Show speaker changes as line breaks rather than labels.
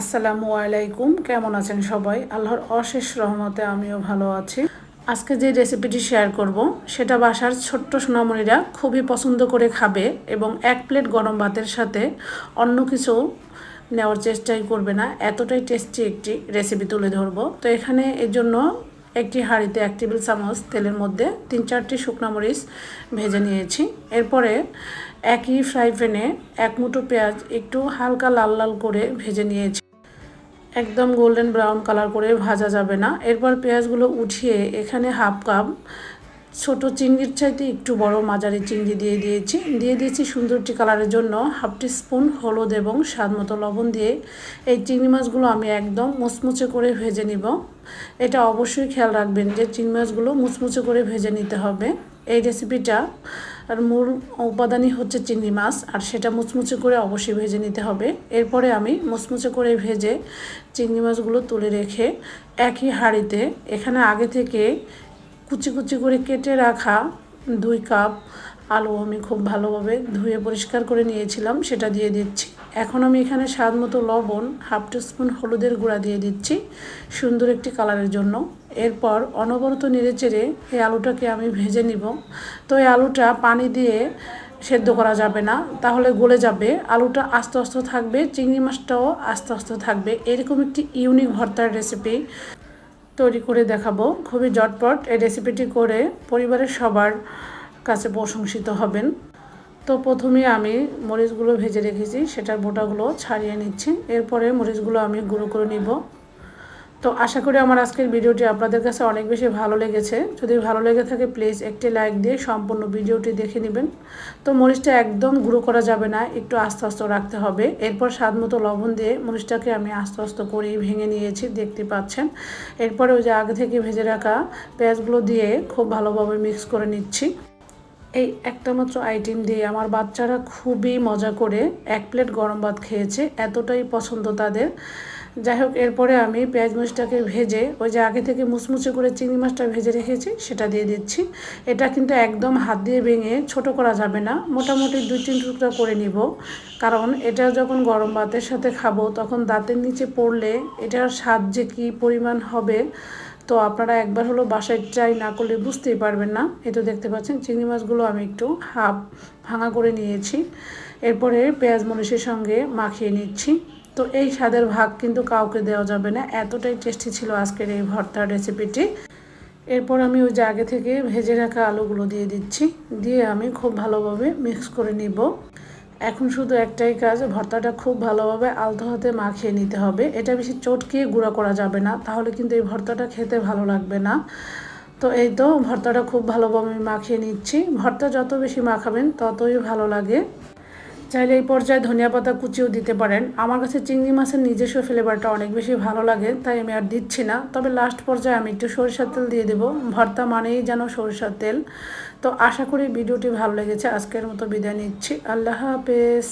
আসসালামু আলাইকুম। কেমন আছেন সবাই? আল্লাহর অশেষ রহমতে আমিও ভালো আছি। আজকে যে রেসিপিটি শেয়ার করব, সেটা বাসার ছোট্ট সোনামণিরা খুবই পছন্দ করে খাবে এবং এক প্লেট গরম ভাতের সাথে অন্য কিছু নেওয়ার চেষ্টাই করবে না। এতটাই টেস্টি একটি রেসিপি তুলে ধরবো। তো এখানে এর জন্য একটি হাঁড়িতে এক টেবিল চামচ তেলের মধ্যে তিন চারটি শুকনো মরিচ ভেজে নিয়েছি। এরপরে একই ফ্রাই প্যানে এক মুঠো পেঁয়াজ একটু হালকা লাল লাল করে ভেজে নিয়েছি। একদম গোল্ডেন ব্রাউন কালার করে ভাজা যাবে না। এরপর পেঁয়াজগুলো উঠিয়ে এখানে হাফ কাপ ছোট চিংড়ির চাইতে একটু বড় মাঝারি চিংড়ি দিয়ে দিয়েছি। দিয়ে দিয়েছি সুন্দরটি কালারের জন্য হাফ টি স্পুন হলুদ এবং স্বাদ মতো লবণ দিয়ে। এই চিংড়ি মাছগুলো আমি একদম মুচমুচে করে ভেজে নিব। এটা অবশ্যই খেয়াল রাখবেন যে চিংড়ি মাছগুলো মুচমুচে করে ভেজে নিতে হবে। এই রেসিপিটা আর মূল উপাদানই হচ্ছে চিংড়ি মাছ, আর সেটা মুচমুচে করে অবশ্যই ভেজে নিতে হবে। এরপরে আমি মুচমুচে করে ভেজে চিংড়ি মাছগুলো তুলে রেখে একই হাঁড়িতে, এখানে আগে থেকে কুচি কুচি করে কেটে রাখা দুই কাপ আলু আমি খুব ভালোভাবে ধুয়ে পরিষ্কার করে নিয়েছিলাম, সেটা দিয়ে দিচ্ছি। এখন আমি এখানে স্বাদ মতো লবণ, হাফ স্পুন হলুদের গুঁড়া দিয়ে দিচ্ছি সুন্দর একটি কালারের জন্য। এরপর অনবরত নেড়ে চেড়ে এই আলুটাকে আমি ভেজে নিব। তো এই আলুটা পানি দিয়ে সেদ্ধ করা যাবে না, তাহলে গলে যাবে। আলুটা আস্তে আস্তে থাকবে, চিংড়ি মাছটাও আস্তে আস্তে থাকবে। এরকম একটি ইউনিক ভর্তার রেসিপি তৈরি করে দেখাবো। খুবই জটপট এই রেসিপিটি করে পরিবারের সবার কাছে প্রশংসিত হবেন। তো প্রথমে আমি মরিচগুলো ভেজে রেখেছি, সেটার বোটাগুলো ছাড়িয়ে নিচ্ছি। এরপরে মরিচগুলো আমি গুঁড়ো করে নিব। তো আশা করি আমার আজকের ভিডিওটি আপনাদের কাছে অনেক বেশি ভালো লেগেছে। যদি ভালো লেগে থাকে প্লিজ একটি লাইক দিয়ে সম্পূর্ণ ভিডিওটি দেখে নেবেন। তো মরিচটা একদম গুঁড়ো করা যাবে না, একটু আস্তে আস্তে রাখতে হবে। এরপর স্বাদ মতো লবণ দিয়ে মরিচটাকে আমি আস্তে আস্তে করে ভেঙে নিয়েছি, দেখতে পাচ্ছেন। এরপরে ওই যে আগে থেকে ভেজে রাখা পেঁয়াজগুলো দিয়ে খুব ভালোভাবে মিক্স করে নিচ্ছি। এই একটা মাত্র আইটেম দিয়ে আমার বাচ্চারা খুবই মজা করে এক প্লেট গরম ভাত খেয়েছে, এতটাই পছন্দ তাদের। যাই হোক, এরপরে আমি পেঁয়াজ মরিচটাকে ভেজে, ওই যে আগে থেকে মুচমুচে করে চিংড়ি মাছটা ভেজে রেখেছি, সেটা দিয়ে দিচ্ছি। এটা কিন্তু একদম হাত দিয়ে ভেঙে ছোট করা যাবে না, মোটামুটি দুই তিন টুকরা করে নিব। কারণ এটা যখন গরম ভাতের সাথে খাব, তখন দাঁতের নিচে পড়লে এটার স্বাদ যে কী পরিমাণ হবে, তো আপনারা একবার হলো বাসায় ট্রাই না করলে বুঝতেই পারবেন না। এ তো দেখতে পাচ্ছেন, চিংড়ি মাছগুলো আমি একটু হাফ ভাঙা করে নিয়েছি। এরপরে পেঁয়াজ মরিচের সঙ্গে মাখিয়ে নিচ্ছি। তো এই স্বাদের ভাগ কিন্তু কাউকে দেওয়া যাবে না। এতটাই টেস্টি ছিল আজকের এই ভর্তার রেসিপিটি এরপর আমি ওই আগে থেকে ভেজে রাখা আলুগুলো দিয়ে দিচ্ছি। দিয়ে আমি খুব ভালোভাবে মিক্স করে নিব। এখন শুধু একটাই কাজ, ভর্তাটা খুব ভালোভাবে আলতো হাতে মাখিয়ে নিতে হবে। এটা বেশি চটকিয়ে গুঁড়া করা যাবে না, তাহলে কিন্তু এই ভর্তাটা খেতে ভালো লাগবে না। তো এই তো ভর্তাটা খুব ভালোভাবে মাখিয়ে নিচ্ছি। ভর্তা যত বেশি মাখাবেন ততই ভালো লাগে। চাইলে এই পর্যায়ে ধনিয়া পাতা কুচিও দিতে পারেন। আমার কাছে চিংড়ি মাছের নিজস্ব ফ্লেভারটা অনেক বেশি ভালো লাগে, তাই আমি আর দিচ্ছি না। তবে লাস্ট পর্যায়ে আমি একটু সরিষার তেল দিয়ে দেবো। ভর্তা মানেই যেন সরিষার তেল। তো আশা করি ভিডিওটি ভালো লেগেছে। আজকের মতো বিদায় নিচ্ছি। আল্লাহ হাফেজ।